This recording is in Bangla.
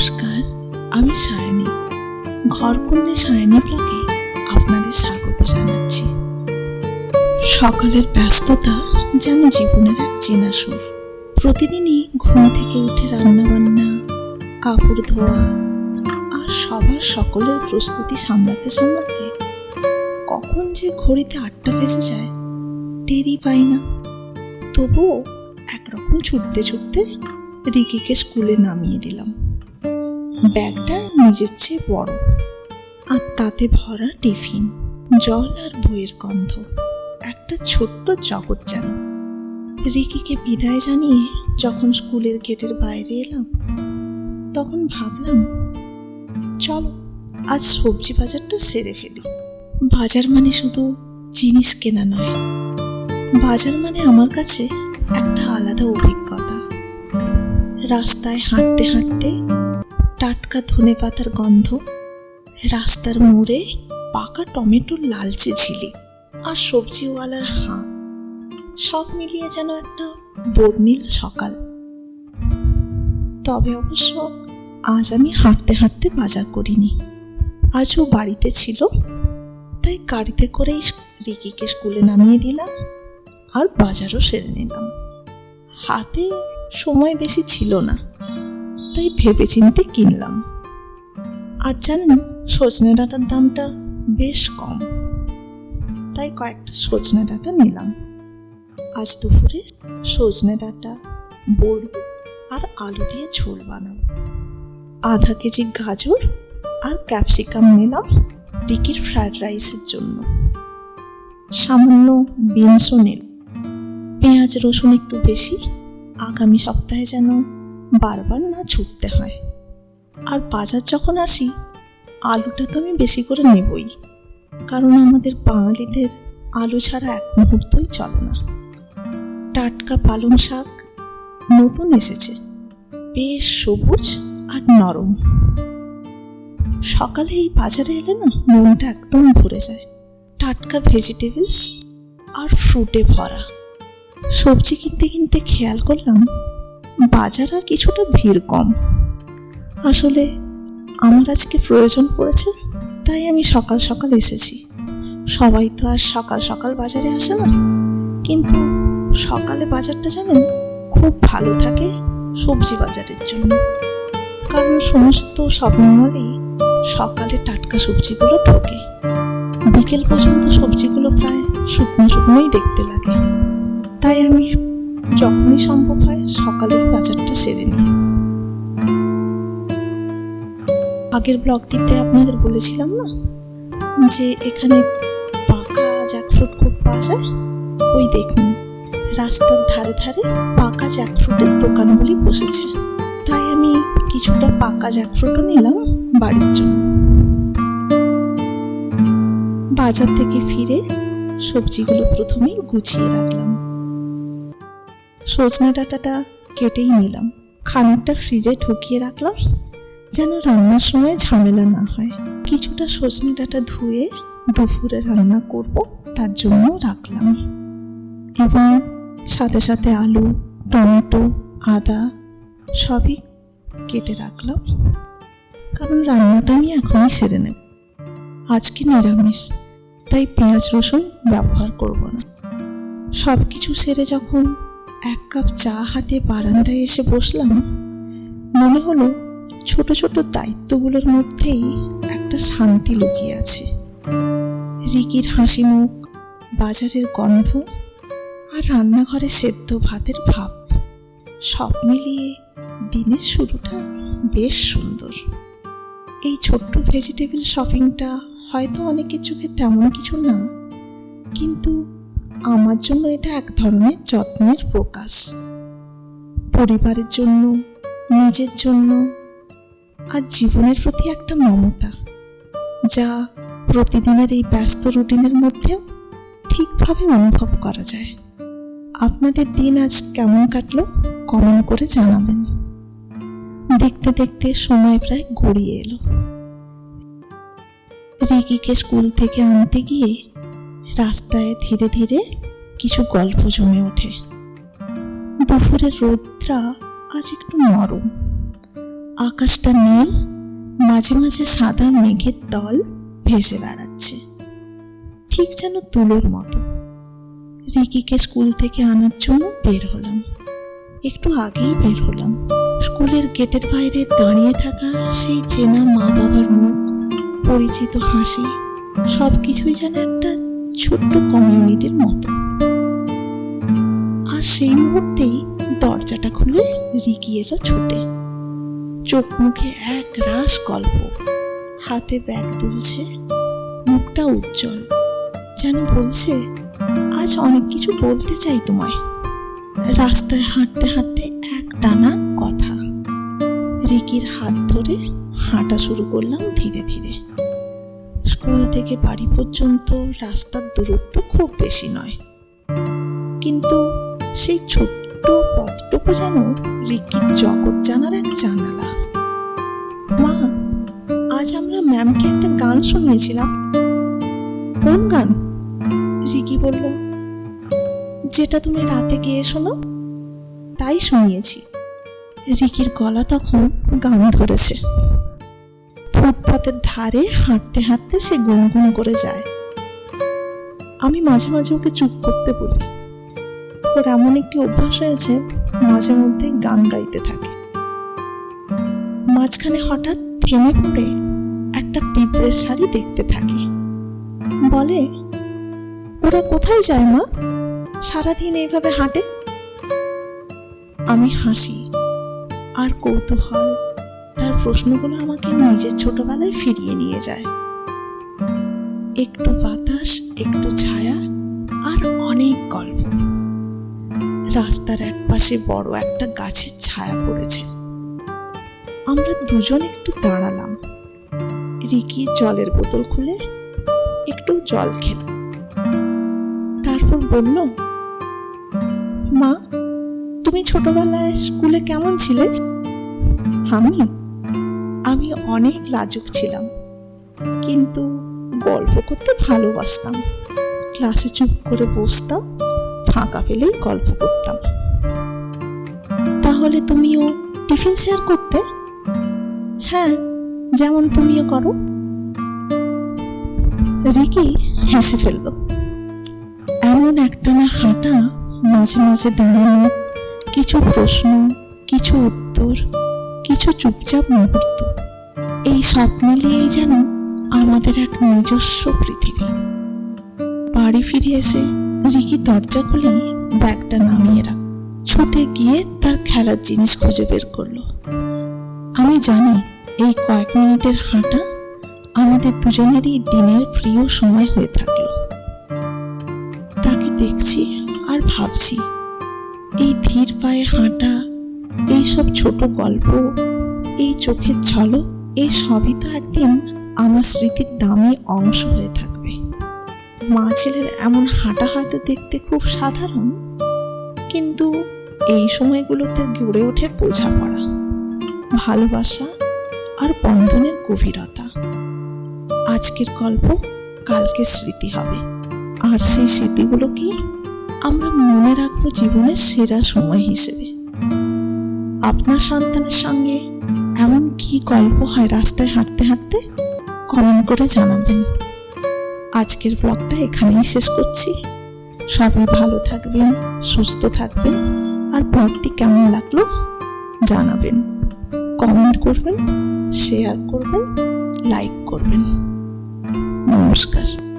নমস্কার, আমি সায়নী। ঘরকুন্ডে সায়নী ব্লগে আপনাদের স্বাগত জানাচ্ছি। সকালের ব্যস্ততা যেন জীবনের এক চেনা সুর প্রতিদিনই ঘুম থেকে উঠে রান্না বান্না কাপড় ধোয়া আর সবার সকলের প্রস্তুতি সামলাতে সামলাতে কখন যে ঘড়িতে আটটা বেজে যায়, টেরই পাই না। তবুও একরকম ছুটতে ছুটতে রিকিকে স্কুলে নামিয়ে দিলাম। ব্যাগটা নিজের চেয়ে বড় আর তাতে ভরা টিফিন, জল আর বইয়ের গন্ধ। একটা ছোট্ট জগৎ যেন। রিকিকে বিদায় জানিয়ে যখন স্কুলের গেটের বাইরে এলাম, তখন ভাবলাম, চলো, আজ সবজি বাজারটা সেরে ফেলি। বাজার মানে শুধু জিনিস কেনা নয়। বাজার মানে আমার কাছে একটা আলাদা অভিজ্ঞতা। রাস্তায় হাঁটতে হাঁটতে টাটকা ধনে পাতার গন্ধ, রাস্তার মোড়ে পাকা টমেটোর লালচে ঝিলি আর সবজিওয়ালার হাঁ সব মিলিয়ে যেন একটা বর্ণিল সকাল। তবে অবশ্য আজ আমি হাঁটতে হাঁটতে বাজার করিনি। আজও বাড়িতে ছিল, তাই গাড়িতে করেই রিকিকে স্কুলে নামিয়ে দিলাম আর বাজারও সেরে নিলাম। হাতে সময় বেশি ছিল না। তাই ভেবেচিন্তে কিনলাম। আর জানেন, সজনে ডাঁটার দামটা বেশ কম। তাই কয়েকটা সজনে ডাঁটা নিলাম। আজ দুপুরে সজনে ডাঁটা, বড়ি আর আলু দিয়ে ঝোল বানাবো। আধা কেজি গাজর আর ক্যাপসিকাম নিলাম রিকির ফ্রায়েড রাইসের জন্য। সামান্য বিনসও নিল পেঁয়াজ রসুন একটু বেশি। আগামী সপ্তাহে যেন বারবার না ছুটতে হয়। আর বাজার যখন আসি, আলুটা তো আমি বেশি করে নেবই। কারণ আমাদের বাঙালিদের আলু ছাড়া এক মুহূর্তই চলে না। টাটকা পালং শাক নতুন এসেছে। বেশ সবুজ আর নরম। সকালে এই বাজারে এলে না মনটা একদম ভরে যায়। টাটকা ভেজিটেবলস আর ফ্রুটে ভরা। সবজি কিনতে কিনতে খেয়াল করলাম বাজার আর কিছুটা ভিড় কম। আসলে আমার আজকে প্রয়োজন পড়েছে, তাই আমি সকাল সকাল এসেছি। সবাই তো আর সকাল সকাল বাজারে আসে না। কিন্তু সকালে বাজারটা জানেন, খুব ভালো থাকে সবজি বাজারের জন্য। কারণ সমস্ত শপিং মলেই সকালে টাটকা সবজিগুলো ঢোকে। বিকেল পর্যন্ত সবজিগুলো প্রায় শুকনো শুকনোই দেখতে লাগে। তাই আমি যখনই সম্ভব হয় সকালের বাজারটা সেরে নিই। আগের ব্লগটিতে আপনাদের বলেছিলাম না? যে এখানে পাকা জ্যাকফ্রুট খুব পাওয়া যায়? ওই দেখুন, রাস্তার ধারে ধারে পাকা জ্যাকফ্রুটের দোকানগুলি বসেছে। তাই আমি কিছুটা পাকা জ্যাকফ্রুটও নিলাম বাড়ির জন্য। বাজার থেকে ফিরে সবজিগুলো প্রথমেই গুছিয়ে রাখলাম। সজনা ডাঁটাটা কেটেই নিলাম। খানিকটা ফ্রিজে ঢুকিয়ে রাখলাম, যেন রান্নার সময় ঝামেলা না হয়। কিছুটা সজনে ডাঁটা ধুয়ে দুপুরে রান্না করব, তার জন্য রাখলাম। এবং সাথে সাথে আলু, টমেটো, আদা সবই কেটে রাখলাম। কারণ রান্নাটা আমি এখনই সেরে নেব। আজকে নিরামিষ, তাই পেঁয়াজ রসুন ব্যবহার করব না। সব কিছু সেরে যখন এক কাপ চা হাতে বারান্দায় এসে বসলাম। মনে হলো ছোট ছোট দায়িত্বগুলোর মধ্যেই একটা শান্তি লুকিয়ে আছে। রিকির হাসি মুখ, বাজারের গন্ধ আর রান্নাঘরে সেদ্ধ ভাতের ভাব, সব মিলিয়ে দিনের শুরুটা বেশ সুন্দর। এই ছোট্ট ভেজিটেবল শপিংটা হয়তো অনেকের চোখে তেমন কিছু না, কিন্তু আমার জন্য এটা এক ধরনের যত্নের প্রকাশ। পরিবারের জন্য, নিজের জন্য আর জীবনের প্রতি একটা মমতা, যা প্রতিদিনের এই ব্যস্ত রুটিনের মধ্যেও ঠিকভাবে অনুভব করা যায়। আপনাদের দিন আজ কেমন কাটলো কমেন্ট করে জানাবেন। দেখতে দেখতে সময় প্রায় গড়িয়ে এলো। রিকিকে স্কুল থেকে আনতে গিয়ে রাস্তায় ধীরে ধীরে কিছু গল্প জমে ওঠে। দুপুরের রোদটা আজ একটু নরম। আকাশটা নীল, মাঝে মাঝে সাদা মেঘের দল ভেসে বেড়াচ্ছে। ঠিক যেন তুলোর মতো। রিকিকে স্কুল থেকে আনার জন্য বের হলাম। একটু আগেই বের হলাম। স্কুলের গেটের বাইরে দাঁড়িয়ে থাকা সেই চেনা মা বাবার মুখ, পরিচিত হাসি সব কিছুই যেন একটা ছোট্ট কমিউনিটির মতো। আর সেই মুহূর্তেই দরজাটা খুলে রিকি এলো ছুটে। চোখ মুখে এক রাস গল্প। হাতে ব্যাগ তুলছে, মুখটা উজ্জ্বল। যেন বলছে, আজ অনেক কিছু বলতে চাই তোমায়। রাস্তায় হাঁটতে হাঁটতে এক টানা কথা। রিকির হাত ধরে হাঁটা শুরু করলাম ধীরে ধীরে। স্কুল থেকে বাড়ি পর্যন্ত রাস্তার দূরত্ব খুব বেশি নয়। কিন্তু সেই ছোট্ট পথটুকু যেন রিকির জগৎ জানার এক জানালা। মা, আজ আমরা ম্যামকে একটা গান শুনিয়েছিলাম। কোন গান? রিকি বলল, যেটা তুমি রাতে গিয়ে শোনো, তাই শুনিয়েছি। রিকির গলা তখন গান ধরেছে। ফুটপাতের ধারে হাঁটতে হাঁটতে সে গুনগুন করে যায়। আমি মাঝে মাঝে ওকে চুপ করতে বলি। ওর এমন একটি অভ্যাস হয়েছে মাঝে মধ্যে গান গাইতে থাকে। মাঝখানে হঠাৎ থেমে পড়ে একটা পিঁপড়ের শাড়ি দেখতে থাকে। বলে, ওরা কোথায় যায় মা? সারাদিন এইভাবে হাঁটে? আমি হাসি আর কৌতূহল তার প্রশ্নগুলো আমাকে নিজের ছোটবেলায় ফিরিয়ে নিয়ে যায়। একটু বাতাস, একটু ছায়া আর অনেক গল্প। রাস্তার এক পাশে বড় একটা গাছের ছায়া পড়েছে। আমরা দুজন একটু দাঁড়ালাম। রিকি জলের বোতল খুলে একটু জল খেল। তারপর বলল, মা, তুমি ছোটবেলায় স্কুলে কেমন ছিলে? আমি? আমি অনেক লাজুক ছিলাম। কিন্তু গল্প করতে ভালোবাসতাম। ক্লাসে চুপ করে বসতাম, ফাঁকা পেলেই গল্প করতাম। তাহলে তুমিও টিফিন শেয়ার করতে? হ্যাঁ যেমন তুমিও করো। রিকি হেসে ফেলল, এমন একটানা হাঁটা, মাঝে মাঝে দাঁড়ানো, কিছু প্রশ্ন, কিছু উত্তর, কিছু চুপচাপ মুহূর্ত, এই সব মিলিয়েই যেন আমাদের এক নিজস্ব পৃথিবী। বাড়ি ফিরে এসে রিকি দরজা খুলেই ব্যাগটা নামিয়ে রাখ। ছুটে গিয়ে তার খেলার জিনিস খুঁজে বের করল। আমি জানি এই কয়েক মিনিটের হাঁটা আমাদের দুজনেরই দিনের প্রিয় সময় হয়ে থাকল। তাকে দেখছি আর ভাবছি, এই ধীর পায়ে হাঁটা এই সব ছোট গল্প, এই চোখের ঝলক, এই সবই তো একদিন আমার স্মৃতির দামি অংশ হয়ে থাকবে। মা ছেলের এমন হাঁটা হয়তো দেখতে খুব সাধারণ, কিন্তু এই সময়গুলোতে গড়ে ওঠে বোঝাপড়া, ভালোবাসা আর বন্ধনের গভীরতা। আজকের গল্প কালকে স্মৃতি হবে। আর সেই স্মৃতিগুলোকে আমরা মনে রাখব জীবনের সেরা সময় হিসেবে? আপনার সন্তানের সঙ্গে এমন কি গল্প হয় রাস্তায় হাঁটতে হাঁটতে? কমেন্ট করে জানাবেন। আজকের ব্লগটা এখানেই শেষ করছি। সবাই ভালো থাকবেন, সুস্থ থাকবেন, আর ব্লগটি কেমন লাগল জানাবেন। কমেন্ট করবেন শেয়ার করবেন লাইক করবেন। নমস্কার।